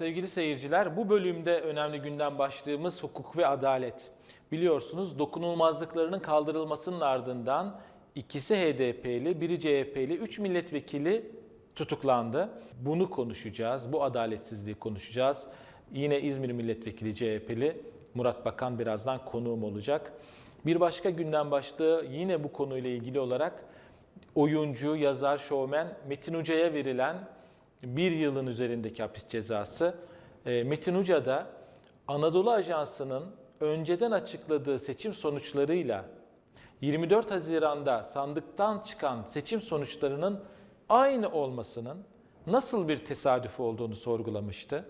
sevgili seyirciler. Bu bölümde önemli gündem başlığımız hukuk ve adalet. Biliyorsunuz dokunulmazlıklarının kaldırılmasının ardından ikisi HDP'li, biri CHP'li, 3 milletvekili tutuklandı. Bunu konuşacağız, bu adaletsizliği konuşacağız. Yine İzmir milletvekili CHP'li Murat Bakan birazdan konuğum olacak. Bir başka gündem başlığı yine bu konuyla ilgili olarak oyuncu, yazar, şovmen Metin Uca'ya verilen bir yılın üzerindeki hapis cezası. E, Metin Uca da Anadolu Ajansı'nın önceden açıkladığı seçim sonuçlarıyla 24 Haziran'da sandıktan çıkan seçim sonuçlarının aynı olmasının nasıl bir tesadüf olduğunu sorgulamıştı.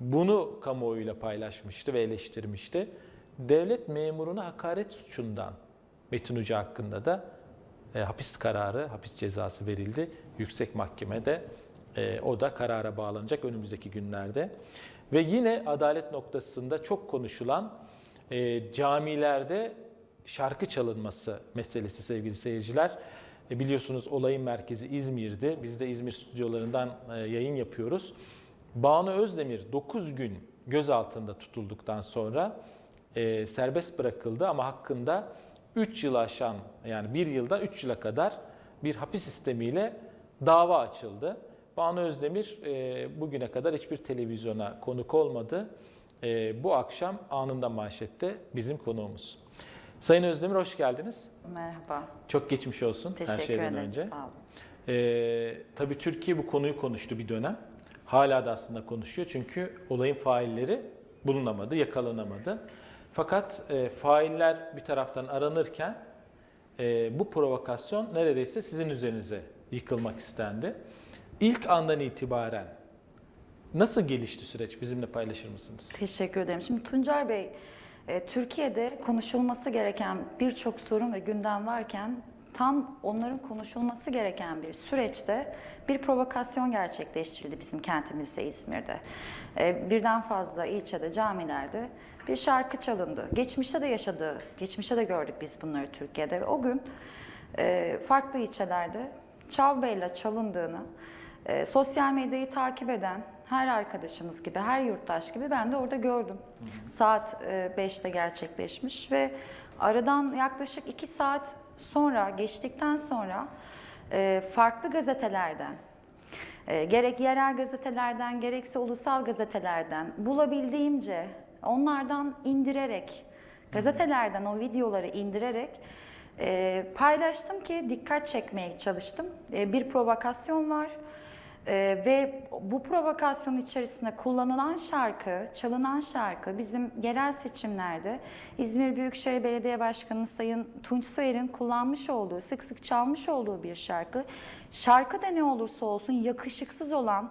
Bunu kamuoyuyla paylaşmıştı ve eleştirmişti. Devlet memuruna hakaret suçundan Metin Uca hakkında da e, hapis kararı, hapis cezası verildi. Yüksek Mahkemede e, o da karara bağlanacak önümüzdeki günlerde. Ve yine adalet noktasında çok konuşulan e, camilerde şarkı çalınması meselesi sevgili seyirciler. E, biliyorsunuz olayın merkezi İzmir'di. Biz de İzmir stüdyolarından e, yayın yapıyoruz. Banu Özdemir 9 gün gözaltında tutulduktan sonra e, serbest bırakıldı ama hakkında 3 yıl aşan yani 1 yıldan 3 yıla kadar bir hapis sistemiyle dava açıldı. Banu Özdemir e, bugüne kadar hiçbir televizyona konuk olmadı. E, bu akşam anında manşette bizim konuğumuz. Sayın Özdemir hoş geldiniz. Merhaba. Çok geçmiş olsun Teşekkür her şeyden ederim. önce. Sağ olun. Ee, tabii Türkiye bu konuyu konuştu bir dönem. Hala da aslında konuşuyor çünkü olayın failleri bulunamadı, yakalanamadı. Fakat e, failler bir taraftan aranırken e, bu provokasyon neredeyse sizin üzerinize yıkılmak istendi. İlk andan itibaren nasıl gelişti süreç bizimle paylaşır mısınız? Teşekkür ederim. Şimdi Tuncay Bey, e, Türkiye'de konuşulması gereken birçok sorun ve gündem varken tam onların konuşulması gereken bir süreçte bir provokasyon gerçekleştirildi bizim kentimizde İzmir'de. E, birden fazla ilçede, camilerde bir şarkı çalındı. Geçmişte de yaşadığı, geçmişte de gördük biz bunları Türkiye'de o gün e, farklı ilçelerde Çavbey'le çalındığını, e, sosyal medyayı takip eden her arkadaşımız gibi, her yurttaş gibi ben de orada gördüm. Saat e, 5'te gerçekleşmiş ve aradan yaklaşık 2 saat sonra, geçtikten sonra e, farklı gazetelerden, e, gerek yerel gazetelerden, gerekse ulusal gazetelerden bulabildiğimce onlardan indirerek, gazetelerden o videoları indirerek e, paylaştım ki dikkat çekmeye çalıştım. E, bir provokasyon var. Ee, ve bu provokasyon içerisinde kullanılan şarkı, çalınan şarkı bizim yerel seçimlerde İzmir Büyükşehir Belediye Başkanı Sayın Tunç Soyer'in kullanmış olduğu, sık sık çalmış olduğu bir şarkı. Şarkı da ne olursa olsun yakışıksız olan,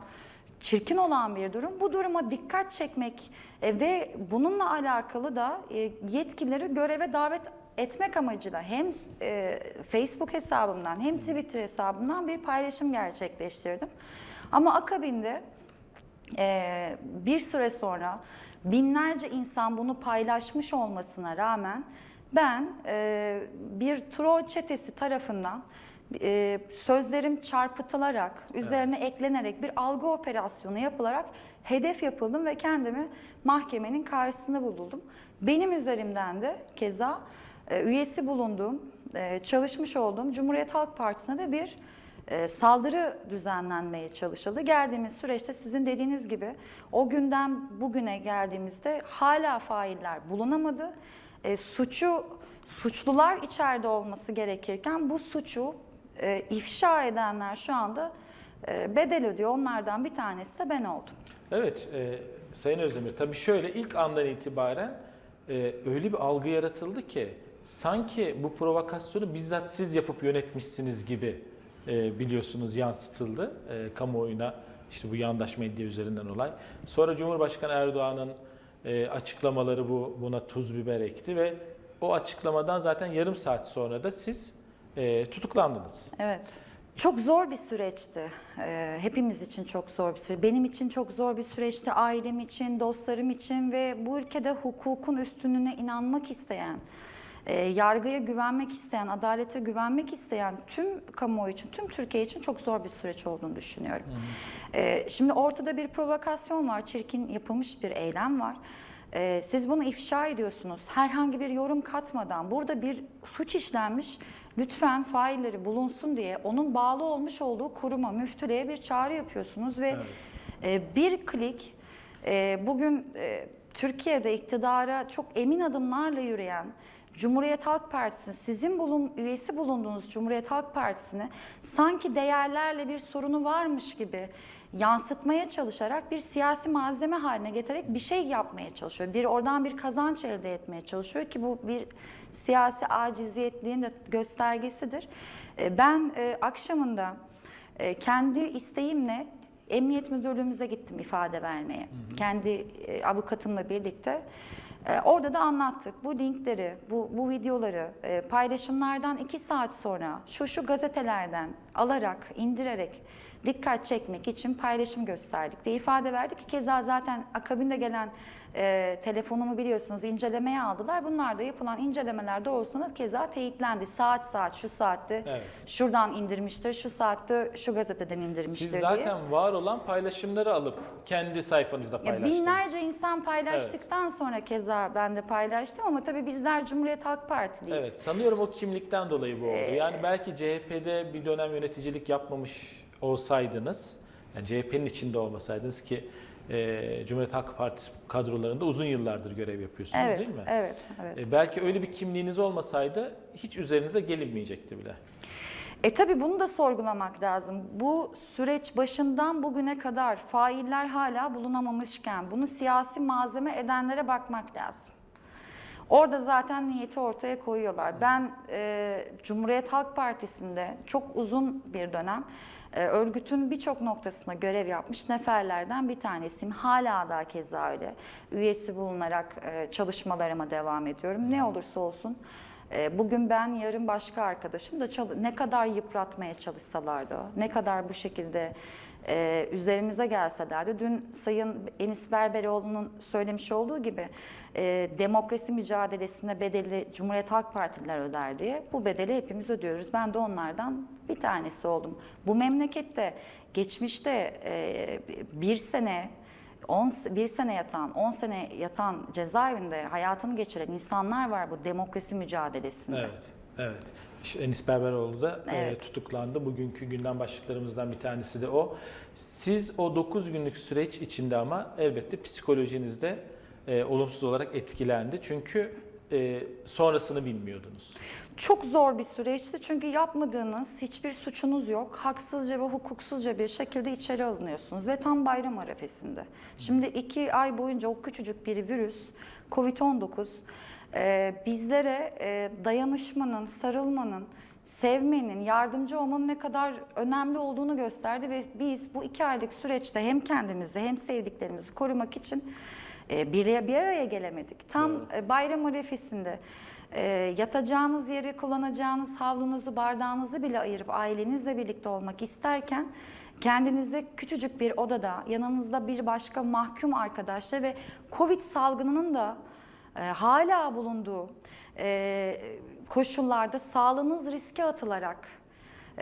çirkin olan bir durum. Bu duruma dikkat çekmek e, ve bununla alakalı da e, yetkilileri göreve davet etmek amacıyla hem e, Facebook hesabımdan hem Twitter hesabımdan bir paylaşım gerçekleştirdim. Ama akabinde e, bir süre sonra binlerce insan bunu paylaşmış olmasına rağmen ben e, bir troll çetesi tarafından e, sözlerim çarpıtılarak, üzerine eklenerek bir algı operasyonu yapılarak hedef yapıldım ve kendimi mahkemenin karşısında buldum. Benim üzerimden de keza e, üyesi bulunduğum, e, çalışmış olduğum Cumhuriyet Halk Partisi'ne de bir e, saldırı düzenlenmeye çalışıldı. Geldiğimiz süreçte sizin dediğiniz gibi o günden bugüne geldiğimizde hala failler bulunamadı. E, suçu suçlular içeride olması gerekirken bu suçu e, ifşa edenler şu anda e, bedel ödüyor. Onlardan bir tanesi de ben oldum. Evet, e, Sayın Özdemir tabii şöyle ilk andan itibaren e, öyle bir algı yaratıldı ki sanki bu provokasyonu bizzat siz yapıp yönetmişsiniz gibi e, biliyorsunuz yansıtıldı e, kamuoyuna işte bu yandaş medya üzerinden olay. Sonra Cumhurbaşkanı Erdoğan'ın e, açıklamaları bu buna tuz biber ekti ve o açıklamadan zaten yarım saat sonra da siz e, tutuklandınız. Evet. Çok zor bir süreçti. Ee, hepimiz için çok zor bir süreç. Benim için çok zor bir süreçti. Ailem için, dostlarım için ve bu ülkede hukukun üstünlüğüne inanmak isteyen, e, yargıya güvenmek isteyen, adalete güvenmek isteyen tüm kamuoyu için, tüm Türkiye için çok zor bir süreç olduğunu düşünüyorum. E, şimdi ortada bir provokasyon var, çirkin yapılmış bir eylem var. E, siz bunu ifşa ediyorsunuz. Herhangi bir yorum katmadan, burada bir suç işlenmiş, lütfen failleri bulunsun diye onun bağlı olmuş olduğu kuruma, müftülüğe bir çağrı yapıyorsunuz ve e, bir klik e, bugün e, Türkiye'de iktidara çok emin adımlarla yürüyen Cumhuriyet Halk Partisi'ni, sizin bulun, üyesi bulunduğunuz Cumhuriyet Halk Partisi'ni sanki değerlerle bir sorunu varmış gibi yansıtmaya çalışarak bir siyasi malzeme haline getirerek bir şey yapmaya çalışıyor. Bir oradan bir kazanç elde etmeye çalışıyor ki bu bir siyasi aciziyetliğin de göstergesidir. E, Ben e, akşamında e, kendi isteğimle Emniyet Müdürlüğümüze gittim ifade vermeye. Kendi e, avukatımla birlikte. E, orada da anlattık. Bu linkleri, bu, bu videoları e, paylaşımlardan iki saat sonra şu şu gazetelerden alarak, indirerek dikkat çekmek için paylaşım gösterdik de ifade verdik. Keza zaten akabinde gelen e, telefonumu biliyorsunuz incelemeye aldılar. Bunlar da yapılan incelemeler doğrultusunda keza teyitlendi. Saat saat şu saatte Evet. şuradan indirmiştir, şu saatte şu gazeteden indirmiştir Siz diye. zaten var olan paylaşımları alıp kendi sayfanızda Ya paylaştınız. binlerce insan paylaştıktan sonra keza ben de paylaştım ama tabii bizler Cumhuriyet Halk Partiliyiz. Evet, sanıyorum o kimlikten dolayı bu oldu. Ee, Yani belki CHP'de bir dönem yöneticilik yapmamış olsaydınız, yani CHP'nin içinde olmasaydınız ki e, Cumhuriyet Halk Partisi kadrolarında uzun yıllardır görev yapıyorsunuz Evet, değil mi? evet, evet. E, belki öyle bir kimliğiniz olmasaydı hiç üzerinize gelinmeyecekti bile. E tabii bunu da sorgulamak lazım. Bu süreç başından bugüne kadar failler hala bulunamamışken bunu siyasi malzeme edenlere bakmak lazım. Orada zaten niyeti ortaya koyuyorlar. Ben e, Cumhuriyet Halk Partisi'nde çok uzun bir dönem örgütün birçok noktasına görev yapmış neferlerden bir tanesiyim. Hala da keza öyle. Üyesi bulunarak e, çalışmalarıma devam ediyorum. Ne olursa olsun e, Bugün ben, yarın başka arkadaşım da ne kadar yıpratmaya çalışsalar da, ne kadar bu şekilde e, üzerimize gelseler de, dün Sayın Enis Berberoğlu'nun söylemiş olduğu gibi e, demokrasi mücadelesine bedeli Cumhuriyet Halk Partililer öder diye bu bedeli hepimiz ödüyoruz. Ben de onlardan bir tanesi oldum. Bu memlekette geçmişte e, bir sene 10 bir sene yatan, 10 sene yatan cezaevinde hayatını geçiren insanlar var bu demokrasi mücadelesinde. Evet, evet. İşte Enis Berberoğlu da e, Evet. tutuklandı. Bugünkü gündem başlıklarımızdan bir tanesi de o. Siz o 9 günlük süreç içinde ama elbette psikolojinizde e, olumsuz olarak etkilendi. Çünkü e, sonrasını bilmiyordunuz. Çok zor bir süreçti çünkü yapmadığınız hiçbir suçunuz yok. Haksızca ve hukuksuzca bir şekilde içeri alınıyorsunuz ve tam bayram arefesinde. Şimdi iki ay boyunca o küçücük bir virüs, Covid-19 e, bizlere e, dayanışmanın, sarılmanın, sevmenin, yardımcı olmanın ne kadar önemli olduğunu gösterdi ve biz bu iki aylık süreçte hem kendimizi hem sevdiklerimizi korumak için e, bir, bir araya gelemedik. Tam e, bayram arefesinde e, yatacağınız yeri, kullanacağınız havlunuzu, bardağınızı bile ayırıp ailenizle birlikte olmak isterken kendinizi küçücük bir odada, yanınızda bir başka mahkum arkadaşla ve Covid salgınının da e, hala bulunduğu e, koşullarda sağlığınız riske atılarak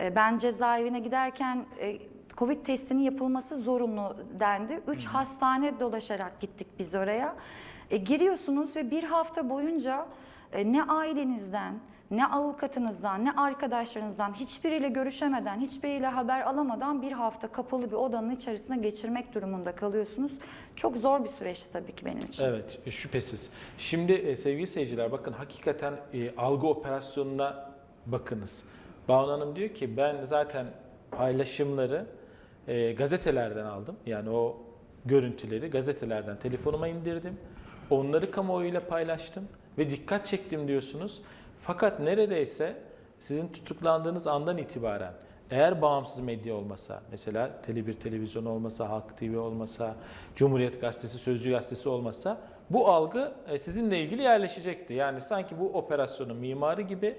e, ben cezaevine giderken e, Covid testinin yapılması zorunlu dendi. Üç hastane dolaşarak gittik biz oraya. E, giriyorsunuz ve bir hafta boyunca ne ailenizden, ne avukatınızdan, ne arkadaşlarınızdan hiçbiriyle görüşemeden, hiçbiriyle haber alamadan bir hafta kapalı bir odanın içerisinde geçirmek durumunda kalıyorsunuz. Çok zor bir süreçti tabii ki benim için. Evet, e, şüphesiz. Şimdi e, sevgili seyirciler bakın hakikaten e, algı operasyonuna bakınız. Banu Hanım diyor ki ben zaten paylaşımları e, gazetelerden aldım. Yani o görüntüleri gazetelerden telefonuma indirdim. Onları kamuoyuyla paylaştım ve dikkat çektim diyorsunuz. Fakat neredeyse sizin tutuklandığınız andan itibaren eğer bağımsız medya olmasa, mesela Tele1 televizyon olmasa, Halk TV olmasa, Cumhuriyet Gazetesi, Sözcü Gazetesi olmasa bu algı e, sizinle ilgili yerleşecekti. Yani sanki bu operasyonun mimarı gibi,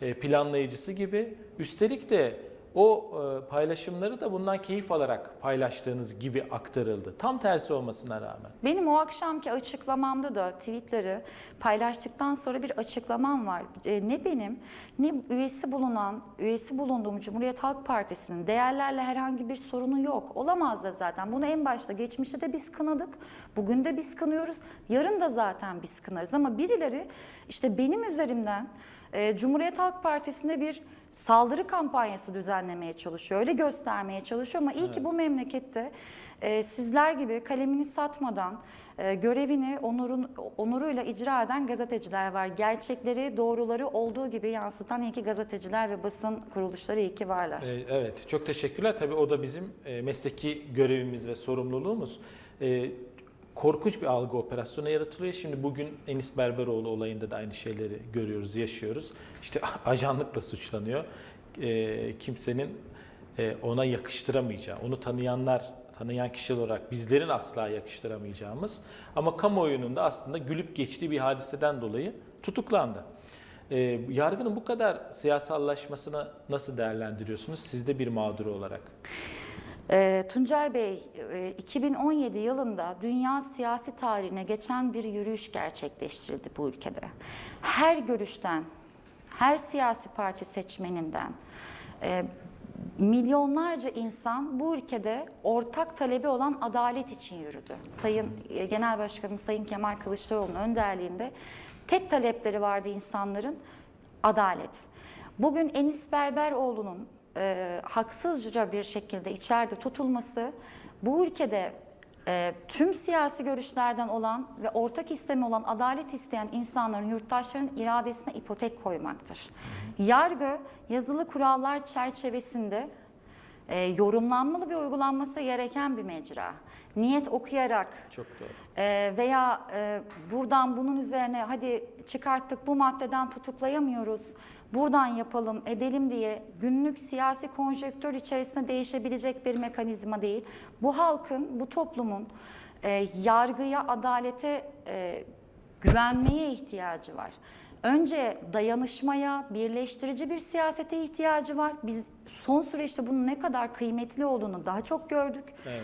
e, planlayıcısı gibi, üstelik de o e, paylaşımları da bundan keyif alarak paylaştığınız gibi aktarıldı. Tam tersi olmasına rağmen. Benim o akşamki açıklamamda da tweetleri paylaştıktan sonra bir açıklamam var. E, ne benim ne üyesi bulunan, üyesi bulunduğum Cumhuriyet Halk Partisi'nin değerlerle herhangi bir sorunu yok. Olamaz da zaten. Bunu en başta geçmişte de biz kınadık. Bugün de biz kınıyoruz. Yarın da zaten biz kınarız. Ama birileri işte benim üzerimden e, Cumhuriyet Halk Partisi'nde bir saldırı kampanyası düzenlemeye çalışıyor. Öyle göstermeye çalışıyor ama iyi ki bu memlekette e, sizler gibi kalemini satmadan e, görevini onurun, onuruyla icra eden gazeteciler var. Gerçekleri, doğruları olduğu gibi yansıtan iyi ki gazeteciler ve basın kuruluşları iyi ki varlar. E, Evet, çok teşekkürler. Tabii o da bizim e, mesleki görevimiz ve sorumluluğumuz. E, Korkunç bir algı operasyonu yaratılıyor. Şimdi bugün Enis Berberoğlu olayında da aynı şeyleri görüyoruz, yaşıyoruz. İşte ajanlıkla suçlanıyor. E, Kimsenin e, ona yakıştıramayacağı, onu tanıyanlar, tanıyan kişi olarak bizlerin asla yakıştıramayacağımız ama kamuoyunun da aslında gülüp geçtiği bir hadiseden dolayı tutuklandı. E, yargının bu kadar siyasallaşmasını nasıl değerlendiriyorsunuz siz de bir mağdur olarak? E, Tuncay Bey, e, 2017 yılında dünya siyasi tarihine geçen bir yürüyüş gerçekleştirildi bu ülkede. Her görüşten, her siyasi parti seçmeninden, e, milyonlarca insan bu ülkede ortak talebi olan adalet için yürüdü. Sayın e, Genel Başkanım Sayın Kemal Kılıçdaroğlu'nun önderliğinde tek talepleri vardı insanların adalet. Bugün Enis Berberoğlu'nun e, haksızca bir şekilde içeride tutulması bu ülkede e, tüm siyasi görüşlerden olan ve ortak istemi olan adalet isteyen insanların, yurttaşların iradesine ipotek koymaktır. Yargı yazılı kurallar çerçevesinde e, yorumlanmalı ve uygulanması gereken bir mecra. Niyet okuyarak Çok doğru. ee, veya e, buradan bunun üzerine hadi çıkarttık bu maddeden tutuklayamıyoruz, buradan yapalım edelim diye günlük siyasi konjektör içerisinde değişebilecek bir mekanizma değil. Bu halkın, bu toplumun e, yargıya, adalete e, güvenmeye ihtiyacı var. Önce dayanışmaya, birleştirici bir siyasete ihtiyacı var. Biz son süreçte bunun ne kadar kıymetli olduğunu daha çok gördük. Evet.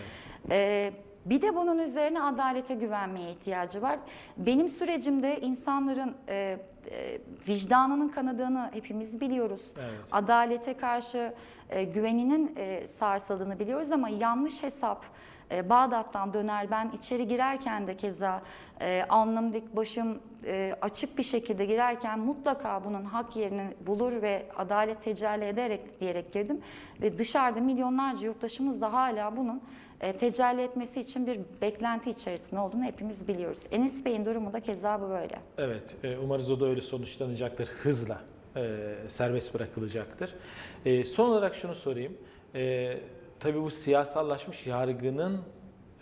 Ee, bir de bunun üzerine adalete güvenmeye ihtiyacı var. Benim sürecimde insanların e, e, vicdanının kanadığını hepimiz biliyoruz. Evet. Adalete karşı e, güveninin e, sarsıldığını biliyoruz ama yanlış hesap e, Bağdat'tan döner. Ben içeri girerken de keza e, alnım dik başım e, açık bir şekilde girerken mutlaka bunun hak yerini bulur ve adalet tecelli ederek diyerek girdim. Ve dışarıda milyonlarca yurttaşımız da hala bunun e, tecelli etmesi için bir beklenti içerisinde olduğunu hepimiz biliyoruz. Enis Bey'in durumu da keza bu böyle. Evet, e, umarız o da öyle sonuçlanacaktır hızla, e, serbest bırakılacaktır. E, son olarak şunu sorayım, e, tabii bu siyasallaşmış yargının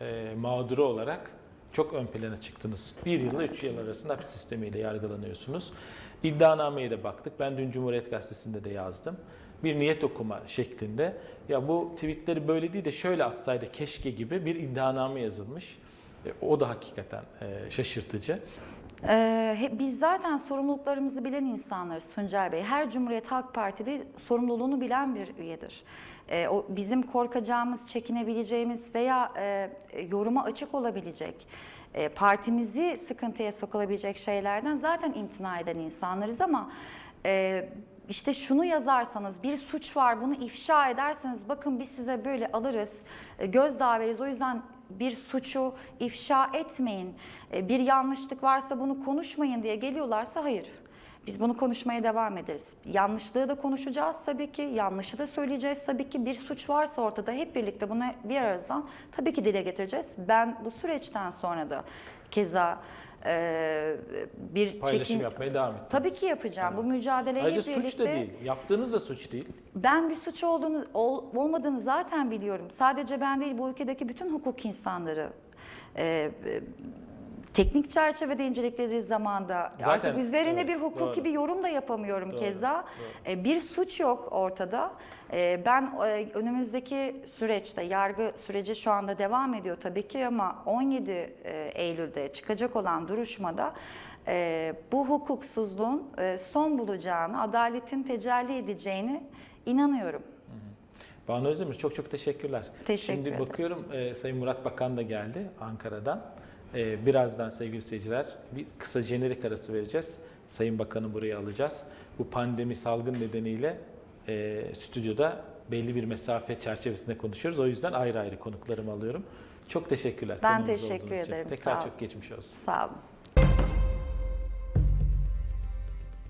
e, mağduru olarak çok ön plana çıktınız. Bir yılla üç yıl arasında hapis sistemiyle yargılanıyorsunuz. İddianameye de baktık, ben dün Cumhuriyet Gazetesi'nde de yazdım. Bir niyet okuma şeklinde, ya bu tweetleri böyle değil de şöyle atsaydı keşke gibi bir iddianame yazılmış. E, o da hakikaten e, şaşırtıcı. Ee, biz zaten sorumluluklarımızı bilen insanlarız Tuncay Bey. Her Cumhuriyet Halk Partili sorumluluğunu bilen bir üyedir. Ee, o bizim korkacağımız, çekinebileceğimiz veya e, yoruma açık olabilecek, e, partimizi sıkıntıya sokulabilecek şeylerden zaten imtina eden insanlarız ama e, işte şunu yazarsanız bir suç var bunu ifşa ederseniz bakın biz size böyle alırız, e, gözdağı veririz. O yüzden bir suçu ifşa etmeyin, e, bir yanlışlık varsa bunu konuşmayın diye geliyorlarsa hayır. Biz bunu konuşmaya devam ederiz. Yanlışlığı da konuşacağız tabii ki, yanlışı da söyleyeceğiz tabii ki. Bir suç varsa ortada hep birlikte bunu bir aradan tabii ki dile getireceğiz. Ben bu süreçten sonra da keza e, bir Paylaşım çekin... yapmaya devam ettiniz. Tabii ki yapacağım. Bu mücadeleyi Ayrıca birlikte... suç da değil. Yaptığınız da suç değil. Ben bir suç olduğunu ol- olmadığını zaten biliyorum. Sadece ben değil bu ülkedeki bütün hukuk insanları e, teknik çerçevede inceledikleri zamanda Zaten, artık üzerine evet, bir hukuki doğru. bir yorum da yapamıyorum Doğru, keza. E, bir suç yok ortada. E, ben e, önümüzdeki süreçte yargı süreci şu anda devam ediyor tabii ki ama 17 e, Eylül'de çıkacak olan duruşmada e, bu hukuksuzluğun e, son bulacağını, adaletin tecelli edeceğini inanıyorum. Banu Özdemir çok çok teşekkürler. Teşekkür Şimdi ederim. bakıyorum e, Sayın Murat Bakan da geldi Ankara'dan. E, birazdan sevgili seyirciler bir kısa jenerik arası vereceğiz. Sayın Bakan'ı buraya alacağız. Bu pandemi salgın nedeniyle e, stüdyoda belli bir mesafe çerçevesinde konuşuyoruz. O yüzden ayrı ayrı konuklarımı alıyorum. Çok teşekkürler. Ben teşekkür olduğunuz için. ederim, Tekrar çok geçmiş olsun. Sağ olun.